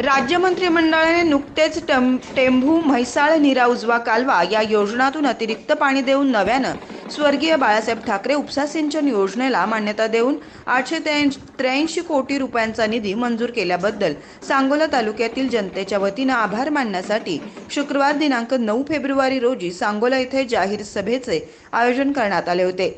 राज्य मंत्रिमंडळाने नुकतेच टम टेंभू म्हैसाळ निरा उजवा कालवा या योजनातून अतिरिक्त पाणी देऊन नव्यानं स्वर्गीय बाळासाहेब ठाकरे उपसा सिंचन योजनेला मान्यता देऊन आठशे त्र्याऐंशी कोटी रुपयांचा निधी मंजूर केल्याबद्दल सांगोला तालुक्यातील जनतेच्या वतीनं आभार मानण्यासाठी शुक्रवार दिनांक नऊ फेब्रुवारी रोजी सांगोला येथे जाहीर सभेचे आयोजन करण्यात आले होते.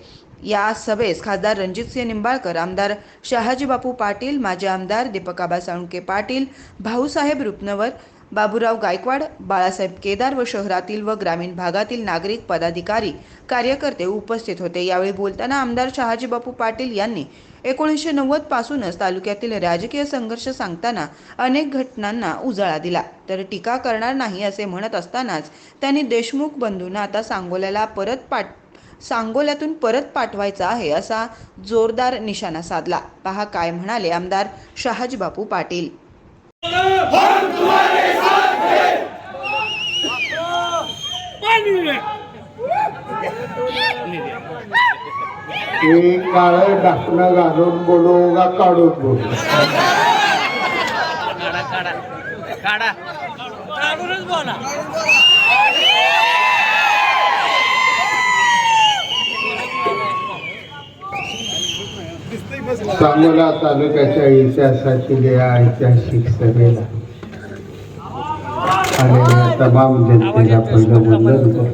या सभेस खासदार रणजितसिंह निंबाळकर आमदार शहाजीबापू पाटील माजी आमदार दीपकाबा साळुंके पाटील भाऊसाहेब रुपनवर बाबूराव गायकवाड बाळासाहेब केदार व शहरातील व ग्रामीण भागातील नागरिक पदाधिकारी कार्यकर्ते उपस्थित होते. यावेळी बोलताना आमदार शहाजीबापू पाटील यांनी एकोणीसशे नव्वद पासूनच तालुक्यातील राजकीय संघर्ष सांगताना अनेक घटनांना उजाळा दिला. तर टीका करणार नाही असे म्हणत असतानाच त्यांनी देशमुख बंधूंना आता सांगोल्याला परत पाठ सांगोल्यातून परत पाठवायचा आहे असा जोरदार निशाणा साधला. पहा काय म्हणाले आमदार शहाजी बापू पाटील. हे काळ ढाकणं घालून बोलू का काढून बोलू. सांगोला तालुक्याच्या इतिहासातील या ऐतिहासिक सभेला आलेल्या तमाम जनतेला पहिलं वंदन करतो.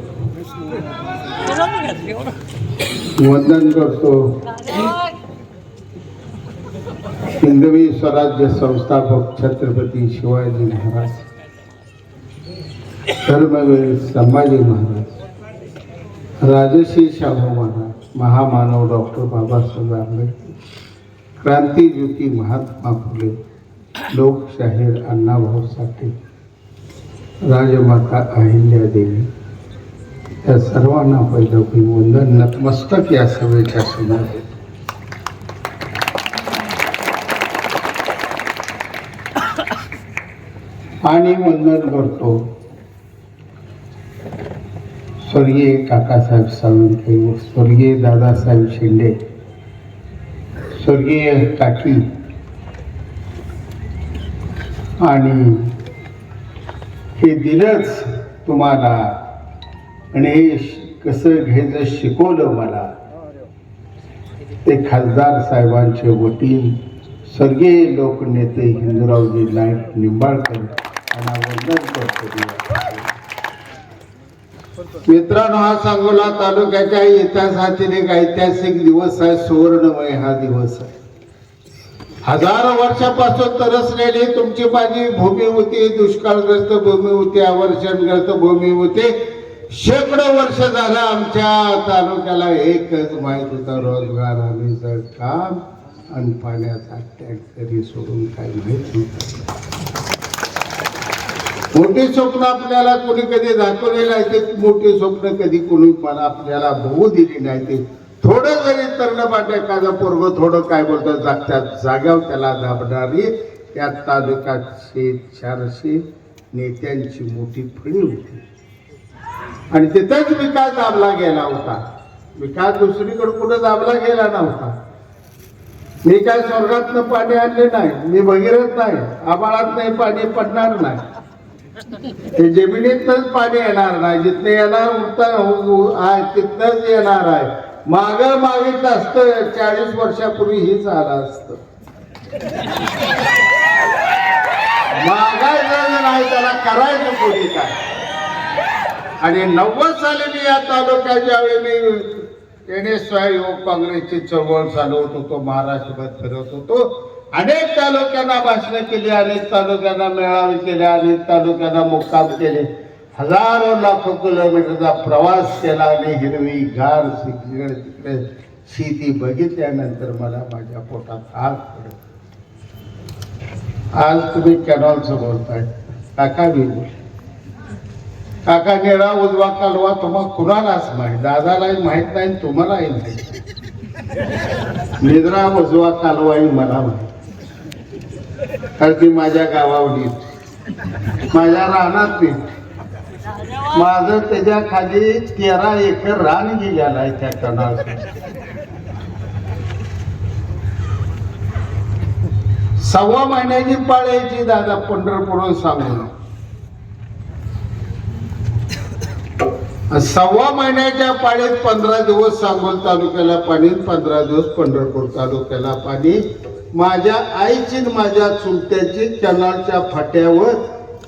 वंदन करतो. हिंदवी स्वराज्य संस्थापक छत्रपती शिवाजी महाराज धर्मवीर संभाजी महाराज राजश्री शाहू महाराज महामानव डॉक्टर बाबासाहेब आंबेडकर क्रांतीज्योती महात्मा फुले लोकशाहीर अण्णाभाऊ साठे राजमाता अहिल्या देवी या सर्वांना पहिलं मी वंदन नतमस्तक या सभेच्या समोर आणि वंदन करतो. स्वर्गीय काकासाहेब सावंत स्वर्गीय दादासाहेब शिंदे. स्वर्गीय काकी. आणि हे दिलंच तुम्हाला आणि हे कसं घ्यायचं शिकवलं मला. ते खासदार साहेबांचे वतीन स्वर्गीय लोकनेते हिंदूरावजी नाईक निंबाळकर यांना वंदन करतो. मित्रांनो हा सांगोला तालुक्याच्या इतिहासातील एक ऐतिहासिक दिवस आहे सुवर्णमय हा दिवस आहे. हजारो वर्षापासून तरसलेली तुमची माझी भूमी होती दुष्काळग्रस्त भूमी होती अवर्षणग्रस्त भूमी होती. शेकडो वर्ष झालं आमच्या तालुक्याला एकच माहीत होता रोजगार हमीचं काम आणि पाण्याचा टँकरी सोडून काही माहीत नव्हतं. मोठी स्वप्न आपल्याला कोणी कधी दाखवले नाही ते मोठी स्वप्न कधी कोणी आपल्याला बघू दिली नाही. ते थोडं जरी तरणपाठ एखादं पोरग थोडं काय बोलतं जागत्या जाग्यावर त्याला दाबणारी त्या तालुक्याचे चारशे नेत्यांची मोठी फळी होती. आणि तिथेच विकास दाबला गेला होता. विकास दुसरीकडे कुठं दाबला गेला नव्हता. मी काय स्वर्गातनं पाणी आणले नाही मी भगीरथ नाही आबाळात नाही पाणी पडणार नाही. हे जमिनीतनच पाणी येणार नाही. जिथनं येणार उठता हो- हो आहे तिथनच येणार आहे. माग मागितलं असतं चाळीस वर्षापूर्वी हीच आलं असतं. मागायचं नाही त्याला करायचं कोणी काय? आणि नव्वद साली मी या तालुक्याच्या वेळी मी एन एस युवक काँग्रेसची चळवळ चालवत होतो महाराष्ट्रभर फिरत होतो अनेक तालुक्यांना भाषणं केली अनेक तालुक्यांना मेळावे केले अनेक तालुक्यांना मुक्काम केले. हजारो लाखो किलोमीटरचा प्रवास केला आणि हिरवी गार तिकडे तिकडे शेती बघितल्यानंतर मला माझ्या पोटात आग पडत आज तुम्ही कॅनॉलचं बोलताय काका मी बोल काका निळा उजवा कालवा तुम्हा कुणालाच माहीत दादालाही माहीत नाही तुम्हालाही माहीत निद्रा उजवा कालवाही मला माहीत कारण ती माझ्या गावावली माझ्या रानात माझं त्याच्याखाली तेरा एकर रान गेलेला आहे त्या कणाला सव्वा महिन्याची पाळायची दादा पंढरपूरहून सांगून. सव्वा महिन्याच्या पाळीत पंधरा दिवस सांगोल तालुक्याला पाणी पंधरा दिवस पंढरपूर तालुक्याला पाणी. माझ्या आईची माझ्या चुलत्याची कॅनलच्या फाट्यावर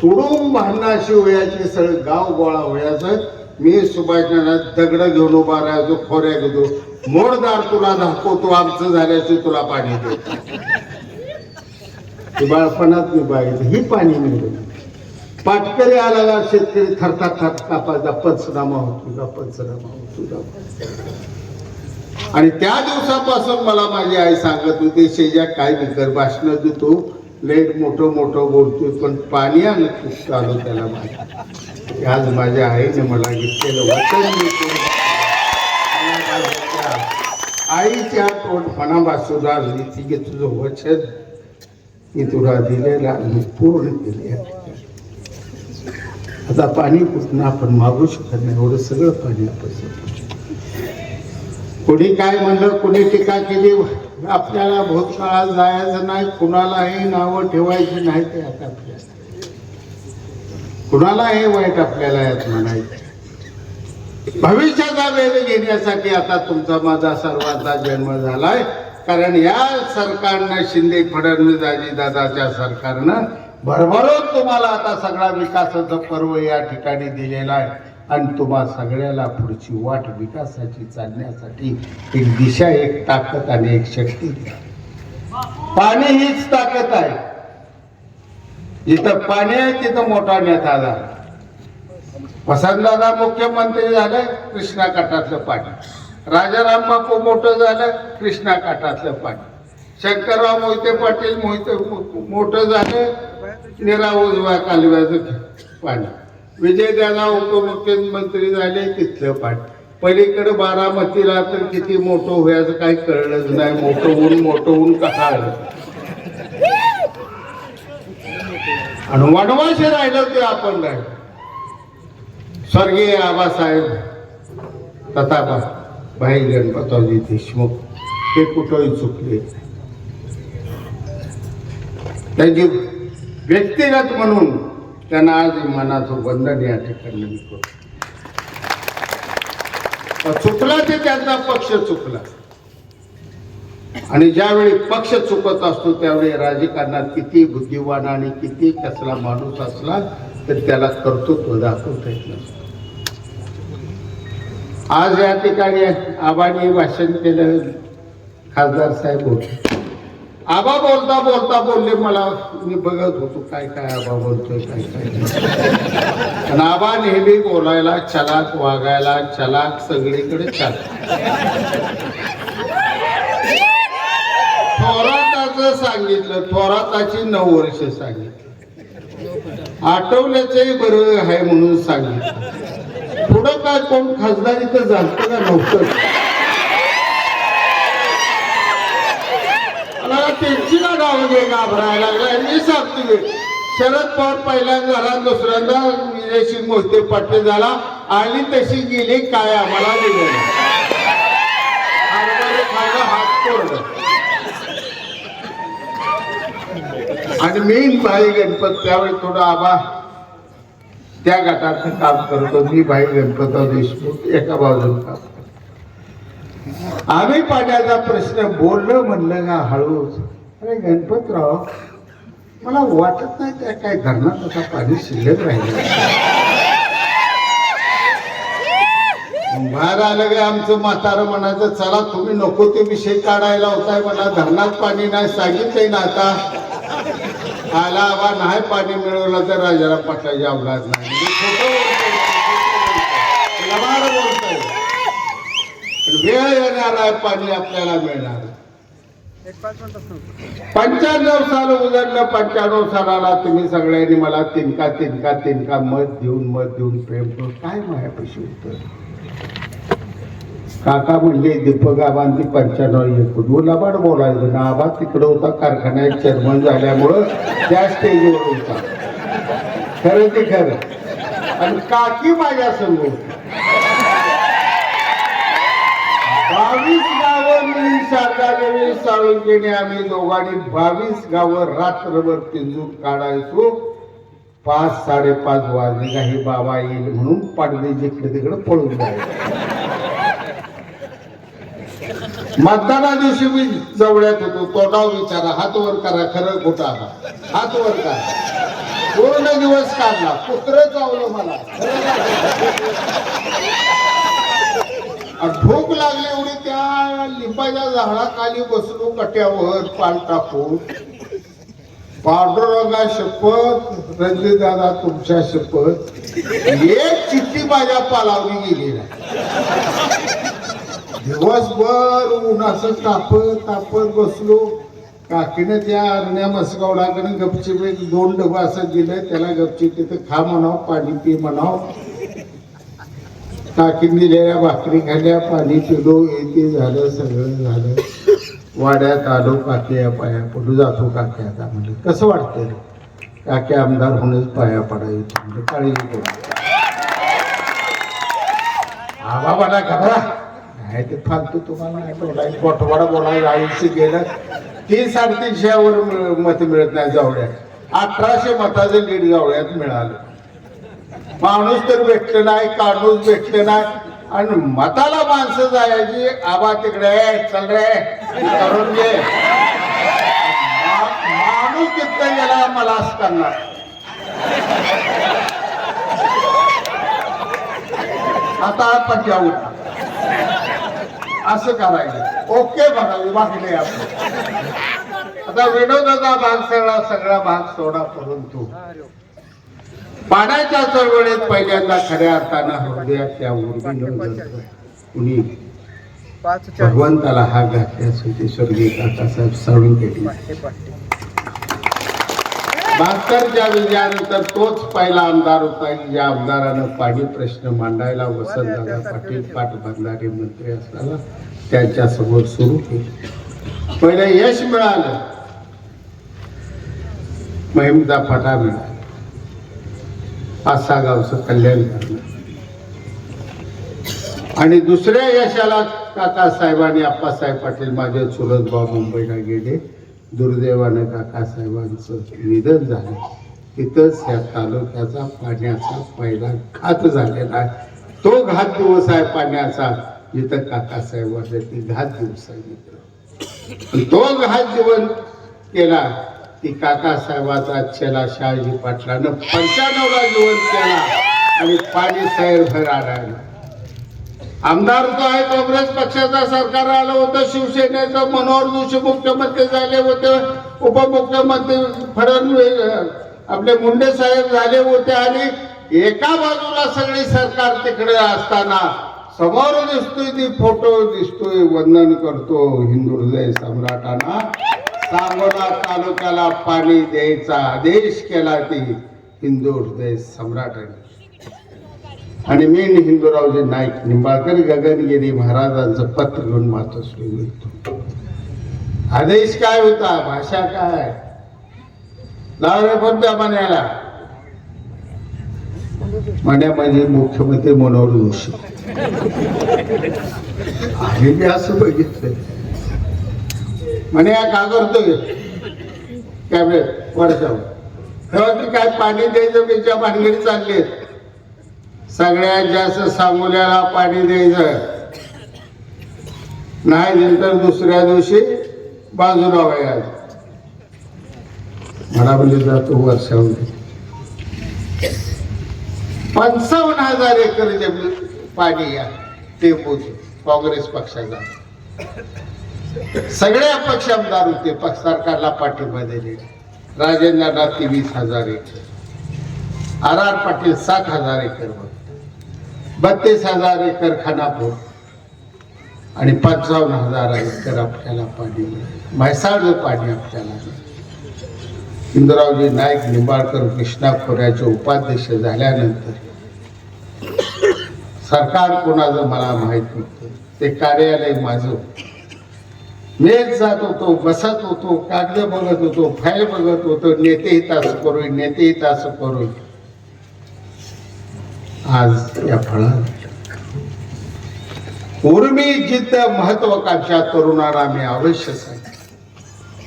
तुडून भांडणाशी वयाची सगळं गाव गोळा व्हायचं मी सुभाषनाथ दगड घेऊन उभा राहायचो खोऱ्या घेतो मोडदार तुला दाखवतो आमचं झाल्याचे तुला पाणी देतो बाळपणात मी बघितलं ही पाणी मिळतो पाटकरी आला शेतकरी थरथा थर कापायचा पंचनामा होतो पंचनामा होतो. आणि त्या दिवसापासून मला माझी आई सांगत होती शेजा काय बिकर भाषण देतो? लेट मोठं मोठं बोलतोय पण पाणी आणत खूप चालू त्याला माहिती आज माझ्या आईने मला घेतलेलं वचन आईच्या तोंडपणापासून आली ती की तुझं वचन. मी तुला दिलेला मी पूर्ण केले आता पाणी कुठनं आपण मागू शकत नाही एवढं सगळं पाणी आपण कोणी काय म्हणलं कोणी टीका केली आपल्याला भूतकाळात जायचं नाही कुणालाही नावं ठेवायची नाही ते आता आपल्याला. कुणालाही वाईट आपल्याला यात म्हणायचं भविष्याचा वेध घेण्यासाठी आता तुमचा माझा सर्वांचा जन्म झालाय. कारण या सरकारनं शिंदे फडणवीस दादाच्या सरकारनं भरभरून तुम्हाला आता सगळा विकासाचं पर्व या ठिकाणी दिलेला आहे. आणि तुम्हा सगळ्याला पुढची वाट विकासाची चालण्यासाठी एक दिशा एक ताकद आणि एक शक्ती द्या. पाणी हीच ताकद आहे. इथं पाणी आहे तिथं मोठा नेता आला वसंतदादा मुख्यमंत्री झाले कृष्णा काठातलं पाणी. राजाराम बापू मोठं झालं कृष्णा काठातलं पाणी. शंकरराव मोहिते पाटील मोहिते मोठं झालं निरा उजवा कालव्याचं पाणी. विजयदादा उपमुख्यमंत्री झाले तिथलं पाठ. पलीकडे बारामतीला तर किती मोठं व्हायचं काही कळलंच नाही. मोठं होऊन मोठं होऊन कसा आणि वडवाशे राहिलं ते आपण राहिलो स्वर्गीय आबासाहेब तथाबा भाई गणपतरावजी देशमुख हे कुठंही चुकले. त्यांची व्यक्तिगत म्हणून त्यांना आज मनाचं बंधन या ठिकाणी मी करतो. चुकला ते त्यांचा पक्ष चुकला. आणि ज्यावेळी पक्ष चुकत असतो त्यावेळी राजकारणात किती बुद्धिवान आणि किती कसला माणूस असला तर त्याला कर्तृत्व दाखवता येत आज या ठिकाणी आबाने भाषण केलं खासदार साहेब होते. आबा बोलता बोलता बोलले मला मी बघत होतो काय काय आबा बोलतोय काय काय आणि आबा नेहमी बोलायला चलाक वागायला चलाक सगळीकडे चाल. थोराताचं सांगितलं थोराताची नऊ वर्ष सांगितलं. आठवल्याचंही बरं आहे म्हणून सांगितलं. पुढं काय कोण खासदार तर झालं का नव्हतं मला म्हणजे घाबरायला लागलाय. मी सांगतो शरद पवार पहिल्यांदा झाला दुसऱ्यांदा विजयसिंग मोहिते पाटील झाला. आणि तशी गेली काय आम्हाला दिलं हात कोरडं. आणि मी भाई गणपत त्यावेळी थोडा आबा त्या गटाचं काम करतो. मी भाई गणपतराव देशमुख एका बाजूला काम करतो. आम्ही पाण्याचा प्रश्न बोललो म्हणलं का हळूच. अरे गणपतराव मला वाटत नाही त्या काय धरणात आता पाणी शिल्लक राहिलं. बाहेर आलं काय आमचं म्हातारं म्हणायचं चला तुम्ही नको ते विषय काढायला होताय मला धरणात पाणी नाही सांगितलंय ना आता. आला बा नाही पाणी मिळवलं तर राजाला पटायची अवलाद नाही. वेळ येणार आहे पाणी आपल्याला मिळणार. पंच्याण्णव साल उजडलं पंच्याण्णव सालाला तुम्ही सगळ्यांनी मला तिनका तिनका तिनका मत देऊन मत देऊन प्रेम करून काय मायापाशी होत? काका म्हणजे दीपक आबांती पंच्याण्णव एकूण. गुलाबाड बोलायचं. ना आबा तिकडे होता कारखान्यात चेअरमन झाल्यामुळं त्या स्टेजवर होता. खरं ते खरं. आणि काकी माझ्या संघ बावीस गावं मिळून शारदादेवी आम्ही दोघांनी बावीस गावं रात्रभर पिंजून काढायचो. पाच साडेपाच वाजले का हे बाबा येईल म्हणून पाडले जिकडे तिकडे पळून जायचं. मतदाना दिवशी मी जवळ्यात होतो. तोंडाव विचारा. हात वर करा. खरं खोटा हात वर करा. पूर्ण दिवस काढला. कुत्र चावलं मला. ढोक लागले एवढी त्या लिंबाच्या झाडाखाली बसलो कट्यावर पान टाकून. पांडुरंगा शपथ रंजित दादा तुमच्या शपथ. एक चिठ्ठी माझ्या पालावली गेली नाही. दिवसभर उन्हाचं तापत तापत बसलो. काकीने त्या अरण्या मसगावडाकडे गपचिप एक दोन डबा असं दिलं त्याला गपचिप तिथं खा म्हणाव पाणी पी म्हणाव. टाकी दिलेल्या भाकरी खाल्ल्या पाणी पिलो येते झालं सगळं झालं. वाड्यात आलो काक्या पाया पडू जातो काक्या आता म्हणलं कसं वाटतं काके आमदार होणंच पाया पडायचं म्हणलं काळजी करू आबा मला घबरा. नाही ते फालतू तुम्हाला नाही बोलायचं. गोठवाडा बोलायला आयुष्य गेलं. तीन साडेतीनशेवर मत मिळत नाही जावळ्यात अठराशे मताचं लीड जावळ्यात मिळालं. माणूस तर भेटलं नाही काणूस भेटलं नाही. आणि मताला माणसं जायची आबा तिकडे चल रे करून घे. माणूस तिथं गेला मला असं करणार आता पंजा उठा. असं करायचं. ओके बघा विभागले आपण आता विनोदाचा भाग सगळा सगळा भाग सोडा परंतु पाण्याच्या चळवळीत पहिल्यांदा खऱ्या अर्थानं हृदयात त्या कुणी भगवंताला हा घातल्यास होते स्वर्गीय काकासाहेब साळून गेली. बहात्तरच्या विजयानंतर तोच पहिला आमदार होता की ज्या आमदारानं पाणी प्रश्न मांडायला वसंतदादा पाटील पाठ बांधणारे मंत्री असताना त्यांच्यासमोर सुरू केले. पहिलं यश मिळालं. महिमदा फटा मिळाला पाच सहा गावचं कल्याण करणं आणि दुसऱ्या यशाला काकासाहेबांनी आप्पासाहेब पाटील माझे चुलत मुंबईला गेले. दुर्दैवानं काकासाहेबांचं निधन झालं. तिथंच या तालुक्याचा पाण्याचा पहिला घात झालेला आहे. तो घात दिवस आहे पाण्याचा. जिथं काकासाहेब वाटले ती घात दिवस आहे मित्र. तो घात जीवन केला. ती काकासाहेबाचा चेला शहाजी पाटलानं पंच्याण्णवला जीवन केला आणि पाणी साहेब भर आणायला. आमदार जो आहे काँग्रेस पक्षाचा सरकार आलं होतं शिवसेनेचं मनोहर जोशी मुख्यमंत्री झाले होते उपमुख्यमंत्री फडणवीस आपले मुंडे साहेब झाले होते आणि एका बाजूला सगळी सरकार तिकडे असताना समोर दिसतोय ती फोटो दिसतोय वंदन करतो हिंदू हृदय सम्राटांना. सांगोला तालुक्याला पाणी द्यायचा आदेश केला ती हिंदू हृदय सम्राटांनी आणि मी हिंदूरावजी नाईक निंबाळकर गगनगिरी महाराजांचं पत्र घेऊन मात्र सुरू आदेश काय होता? भाषा काय? लावरे कोणत्या म्हणायला म्हण्या म्हणजे मुख्यमंत्री मनोहर जोशी. आणि मी असं बघितलं म्हणे का करतोय? कॅबिनेट वर्षावर तेव्हा की काय पाणी द्यायचं त्याच्या भानगडी चालली सगळ्यात जास्त सांगोल्याला पाणी द्यायचं. नाही दिलं तर दुसऱ्या दिवशी बाजूला व्हायला. मला म्हणजे जातो वर्षावर पंचावन्न हजार एकर जमीन पाणी या टेंबूच काँग्रेस पक्षाचा. सगळे अपक्ष आमदार होते पक्ष सरकारला पाठिंबा दिले राजेंद्रला तेवीस हजार एकर आर आर पाटील सात हजार एकर बत्तीस हजार एकर खानापूर आणि पंचावन्न हजार एकर आपल्याला पाणी मिळालं. म्हैसाळचं पाणी आपल्याला मिळालं. नाईक निंबाळकर कृष्णा खोऱ्याचे उपाध्यक्ष झाल्यानंतर सरकार कोणाचं मला माहीत नव्हतं ते कार्यालय माझं होतं. मीच जात होतो बसत होतो कागद बघत होतो फाईल बघत होतो नेते असं करू नेते हित असं करू आज या फळात उर्मी जिद्द महत्वाकांक्षा तरुणाला मी अवश्य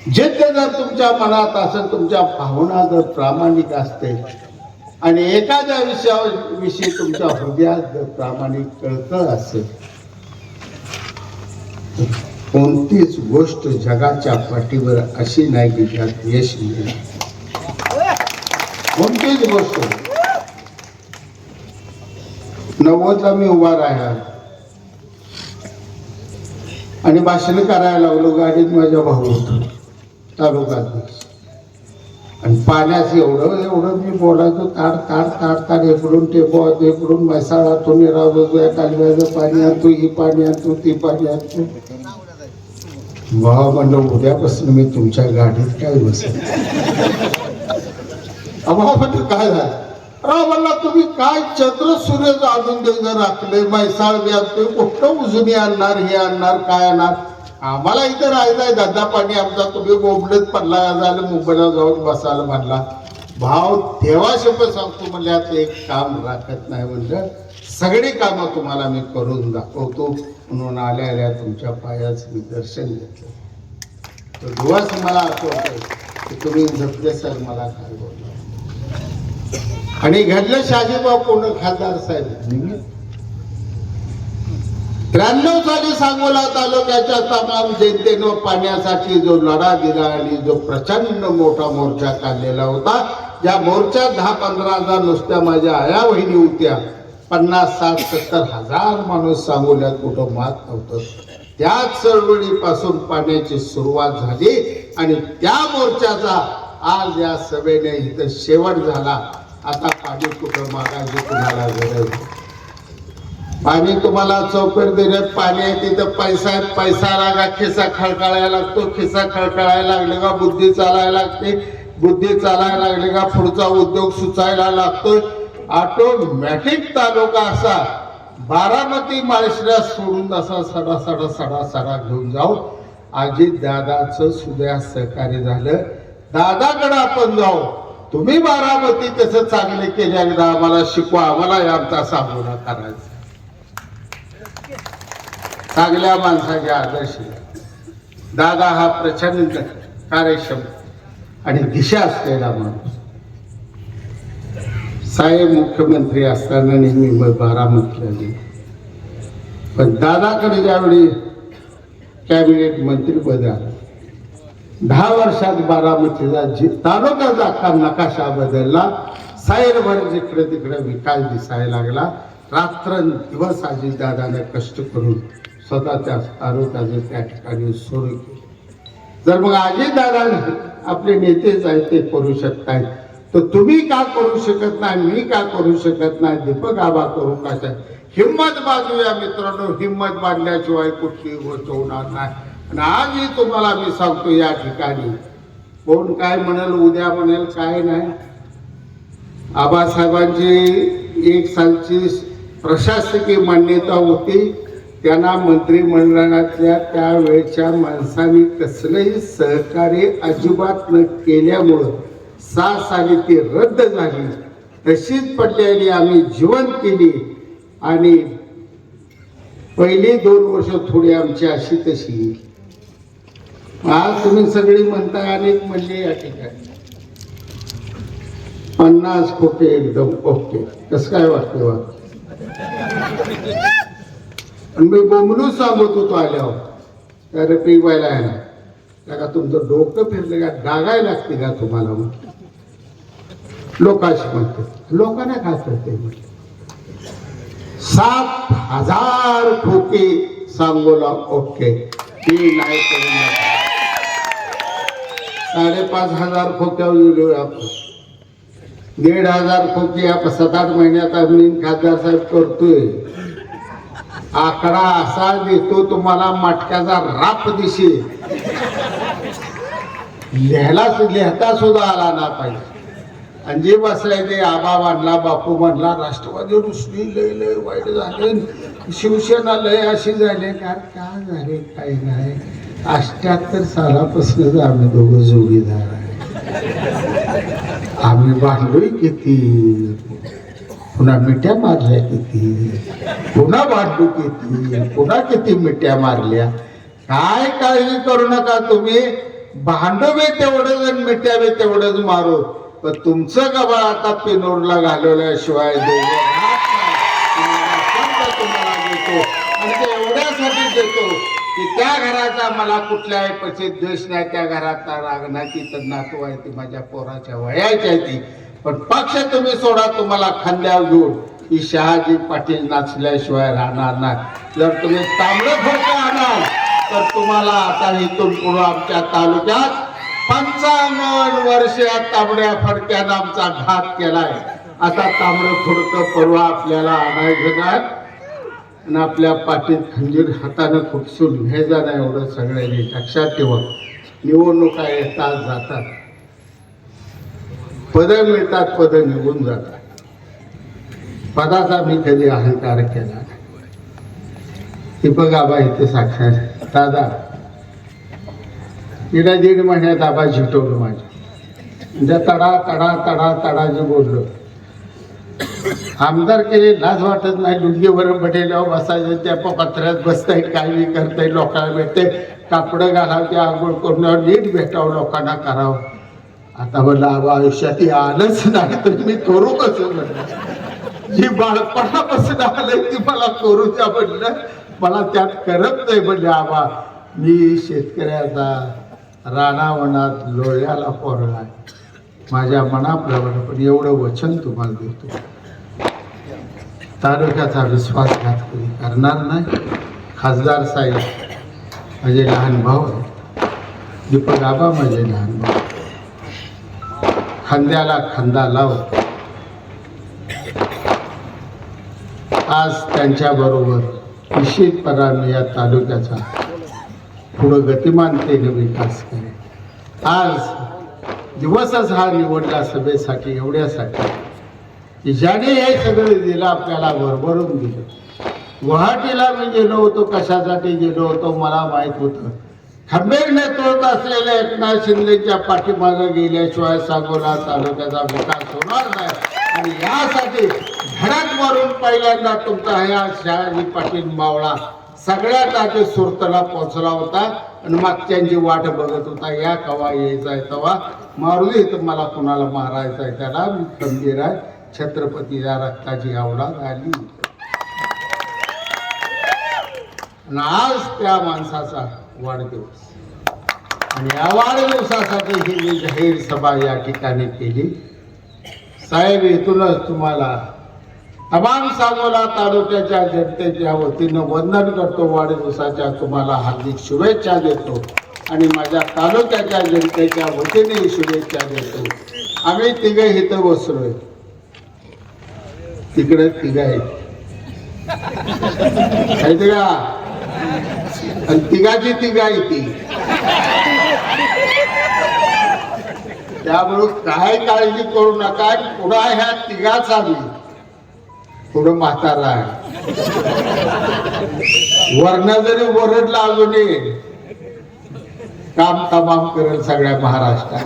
जिद्द जर तुमच्या मनात असेल तुमच्या भावना जर प्रामाणिक असते आणि एखाद्या विषयाविषयी तुमच्या हृदयात जर प्रामाणिक कळतं असेल कोणतीच गोष्ट जगाच्या पाठीवर अशी नाही की ज्यात यश मिळेल. कोणतीच गोष्ट. नव्वदला मी उभा राहिला. आणि भाषण करायला लागलो गाडीत माझ्या भाऊ होतो. तालुकात. आणि पाण्याचं एवढं एवढं मी बोलायचो ताड ताड ताड ताड इकडून टेपो इकडून म्हैसाळातून राहतो या कालव्याचं पाणी आणतो ही पाणी आणतो ती पाणी आणतो. भावा म्हणलं उद्यापासून मी तुमच्या गाडीत काय बसेल अभाव म्हणजे काय झालं? राव म्हणला तुम्ही काय चंद्र सूर्य अजून जर राखले म्हैसाळ व्यापते कुठं उजनी आणणार हे आणणार काय आणणार? आम्हाला इथं राहिलाय धंदा पाणी आमचा. तुम्ही बोबडत पडला झालं मुंबईला जाऊन बसायला म्हणला. भाव देवाशेप सांगतो म्हणल्यात एक काम राखत नाही म्हणलं. सगळी कामं तुम्हाला मी करून दाखवतो. म्हणून आल्या आल्या तुमच्या पायाच मी दर्शन घेतलं. तर दिवस मला आठवतोय की तुम्ही झपले सर मला काय बोलला. आणि घडलं शाजीबाब पूर्ण खासदार साहेब त्र्याण्णव साली सांगोला तालुक्याच्या तमाम जनतेनं पाण्यासाठी जो लढा दिला आणि जो प्रचंड मोठा मोर्चा काढलेला होता या मोर्चात दहा पंधरा हजार नुसत्या माझ्या आया वहिनी होत्या पन्नास साठ सत्तर हजार माणूस सांगोल्यात कुठं मात नव्हतं. त्या चळवळीपासून पाण्याची सुरुवात झाली आणि त्या मोर्चाचा आज या सभेने इथं शेवट झाला. आता पाणी कुठं मागायची कुणाला गरज? पाणी तुम्हाला चौकट देण्यात पाणी आहे तिथं पैसा पैसा लागा खिसा खळखळायला लागतो खिसा खळखळायला लागले का बुद्धी चालायला लागते? बुद्धी चालायला लागले का पुढचा उद्योग सुचायला लागतोय? ऑटोमॅटिक तालुका असा बारामती माळशिरा सोडून असा सडा सडा सडा सडा घेऊन जाऊ. अजित दादाचं सुद्या सहकार्य झालं. दादाकडे आपण जाऊ. तुम्ही बारामती कसं चांगले केले एकदा आम्हाला शिकवा. आम्हाला यांचा आमचा सामोरा करायचा. चांगल्या माणसाचे आदर्श. दादा हा प्रचंड कार्यक्षम आणि दिशा असलेला माणूस. साहेब मुख्यमंत्री असताना नेहमी मग बारामतीला पण दादाकडे ज्यावेळी कॅबिनेट मंत्रीपद आलं दहा वर्षात बारामतीचा जी तालुक्याचा अख्खा नकाशा बदलला साईरभर जिकडे तिकडे विकास दिसायला लागला रात्र दिवस आजी दादाने कष्ट करून स्वतः त्या तालुक्याचे त्या ठिकाणी सुरू केले. जर मग आजी दादा आपले नेतेच आहेत ते करू शकतायत. तर तुम्ही का करू शकत नाही मी का करू शकत नाही दीपक आबा करू का हिंमत बाजूया मित्रांनो हिंमत बांधल्याशिवाय कुठली गोष्ट होणार नाही. आणि आजही तुम्हाला मी सांगतो या ठिकाणी कोण काय म्हणेल उद्या म्हणेल काय नाही. आबासाहेबांची एक सालची प्रशासकीय मान्यता होती. त्यांना मंत्रिमंडळातल्या त्यावेळच्या माणसांनी कसलंही सहकार्य अजिबात न केल्यामुळं सहा साली ती रद्द झाली. तशीच पडलेली आम्ही जीवन केली. आणि पहिली दोन वर्ष थोडी आमची अशी तशी आज तुम्ही सगळी म्हणता अनेक म्हणले या ठिकाणी. पन्नास कोटी एकदम ओके. कसं काय वाटते वा मी बोंबलूच सांगत होतो आल्यावर. तर पिवायला आहे ना. का तुमचं डोकं फिरलं का? डागाय लागते का तुम्हाला? मग लोकांशी म्हणते लोकांना काय करते? सात हजार खोके सांगोला ओके. नाही करू साडेपाच हजार खोक्यावर गेलो आपण दीड हजार खोके आपण सात आठ महिन्यात आम्ही खासदार साहेब करतोय. आकडा असा देतो तुम्हाला मटक्याचा राप दिसेल. लिहायला लिहता सुद्धा आला ना पाहिजे. आणि जे बसलाय ते आबा मानला बापू मानला राष्ट्रवादी रुसली लय लय वाईट झाले. शिवसेना लय अशी झाले. का काय झाले काय नाही. अष्ट्याहत्तर सालापासून आम्ही दोघं जोगीदार आहे. आम्ही भांडलोय किती? पुन्हा मिठ्या मारल्या किती? पुन्हा भांडू किती? पुन्हा किती मिठ्या मारल्या? काय काळजी करू नका तुम्ही. भांडू बी तेवढंच आणि मिठ्या बी तेवढंच मारू. पण तुमचं गबा आता पिनोरला घालवल्याशिवाय तुम्हाला देतो. आणि ते एवढ्यासाठी देतो की त्या घराचा मला कुठल्याही पक्षी द्वेष नाही त्या घराचा राग नाही ती तर नातू आहे ती माझ्या पोराच्या वयाची आहे ती. पण पक्ष तुम्ही सोडा तुम्हाला खांद्यावर घेऊन ही शहाजी पाटील नाचल्याशिवाय राहणार नाही. जर तुम्ही तांबडं फडकं आणाल तर तुम्हाला आता इथून पुढे आमच्या तालुक्यात पंचावन्न वर्ष तांबड्या फडक्यानं आमचा घात केलाय. आता तांबडं फडकं परवा आपल्याला आणायचं नाही आणि आपल्या पाठीत खंजीर हातानं खुपसून घ्यायचा नाही एवढं सगळ्यांनी लक्षात ठेवा. निवडणुका येतात जातात. पदं मिळतात पदं निघून जातात. पदाचा मी कधी अहंकार केला नाही. बघा आबा इथे साक्षात दादा तिला दीड महिन्यात आबा झिटवलं माझ्या. ज्या तडा तडा तडा तडा जे बोललो. आमदार केले लाज वाटत नाही. लुंगीवर बटेल्यावर बसायचं त्या पत्र्यात बसताय काय बी करताय लोकांना भेटते कापडं घालावं ते आंघोळ करून नीट भेटावं लोकांना करावं. आता म्हणलं आबा आयुष्यात हे आलंच नाही तर मी करू कसं म्हणलं? जी बाळपणापासून आलंय ती मला करू द्या म्हणलं. मला त्यात करत नाही म्हणले आबा मी शेतकऱ्याचा राणावनात लोळ्याला पोरला माझ्या मनाप्रमाणे पण एवढं वचन तुम्हाला देतो. तालुक्याचा विश्वासघात कधी करणार नाही. खासदार साहेब माझे लहान भाऊ आहे दीपक आबा माझे लहान भाऊ खांद्याला खांदा लाव आज त्यांच्याबरोबर निश्चितपणाने या तालुक्याचा पुढं गतिमानतेने विकास करेल आज दिवसच हा निवडला सभेसाठी एवढ्यासाठी. की ज्याने हे सगळं दिलं आपल्याला भरभरून दिलं. गुवाहाटीला मी गेलो होतो कशासाठी गेलो होतो मला माहीत होतं. खंबीर नेतृत्व असलेल्या एकनाथ शिंदेच्या पाठीमागे गेल्याशिवाय सांगोला तालुक्याचा विकास होणार नाही. आणि यासाठी धडक मारून पहिल्यांदा तुमचा ह्या शहाजी पाटील मावळा सगळ्यात आधी सुरतला पोहोचला होता आणि मागच्यांची वाट बघत होता या कवा यायचा आहे तवा. मारुली तर मला कुणाला मारायचं आहे त्याला? मी खंबीर आहे. छत्रपती या रक्ताची आवडा आली. आणि आज त्या माणसाचा वाढदिवस. आणि या वाढदिवसासाठी ही मी जाहीर सभा या ठिकाणी केली. साहेब इथूनच तुम्हाला तमाम सांगोला तालुक्याच्या जनतेच्या वतीनं वंदन करतो. वाढदिवसाच्या तुम्हाला हार्दिक शुभेच्छा देतो. आणि माझ्या तालुक्याच्या जनतेच्या वतीने शुभेच्छा देतो. आम्ही तिघे इथं बसलोय. तिकडे तिघ आहेत. का? आणि तिघाची तिघ आहे ती. त्यामुळे काय काळजी करू नका. पुन्हा ह्या तिघाच आम्ही पुढं म्हातारा आहे. वर्ण जरी ओरडला अजूनही काम तमाम करेल सगळ्या महाराष्ट्रात.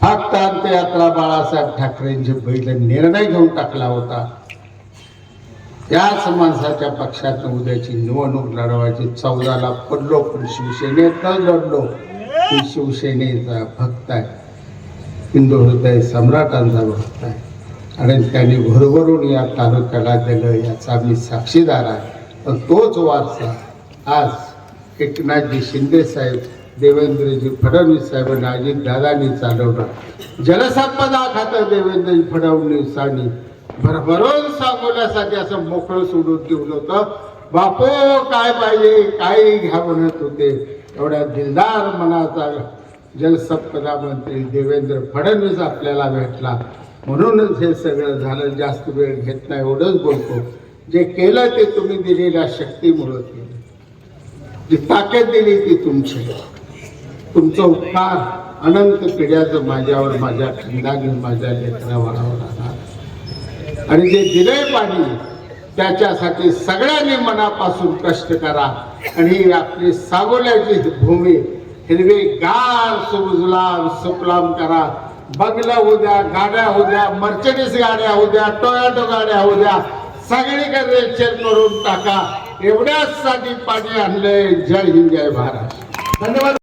फक्त अंत्ययात्रा बाळासाहेब ठाकरेंची पहिले निर्णय घेऊन टाकला होता. त्याच माणसाच्या पक्षात उद्याची निवडणूक लढवायची चौदाला पडलो पण शिवसेनेत न लढलो. शिवसेनेचा भक्त आहे. हिंदू हृदय सम्राटांचा भक्त आहे. आणि त्याने भरभरून या तालुक्याला दिलं याचा मी साक्षीदार आहे. पण तोच वारसा आज एकनाथजी शिंदे साहेब देवेंद्रजी फडणवीस साहेबांनी अजित दादांनी चालवलं. जलसंपदा खातं देवेंद्रजी फडणवीसांनी भरभरून सांगवण्यासाठी असं मोकळं सोडून ठेवलं होतं. बापू काय पाहिजे काही घ्या म्हणत होते. एवढ्या दिलदार मनाचा जलसंपदा मंत्री देवेंद्र फडणवीस आपल्याला भेटला. म्हणूनच हे सगळं झालं जास्त वेळ घेत नाही एवढंच बोलतो. जे केलं ते तुम्ही दिलेल्या शक्तीमुळं केलं. जी ताकद दिली ती तुमची. तुमचं उपकार अनंत पिढ्याचं माझ्यावर माझ्या खंडाने माझ्या लेकरावर राहणार आणि जे दिलंय पाणी त्याच्यासाठी सगळ्यांनी मनापासून कष्ट करा. आणि ही आपली सागोल्याची भूमी हिरवी गार सुजलाम सुपलाम करा. बंगला होऊ द्या गाड्या होऊ द्या मर्चडीज गाड्या होऊ द्या टोयाटो गाड्या होऊ द्या सगळीकडे रेचर करून टाका. एवढ्याच साठी पाणी आणलंय. जय हिंद जय महाराज धन्यवाद.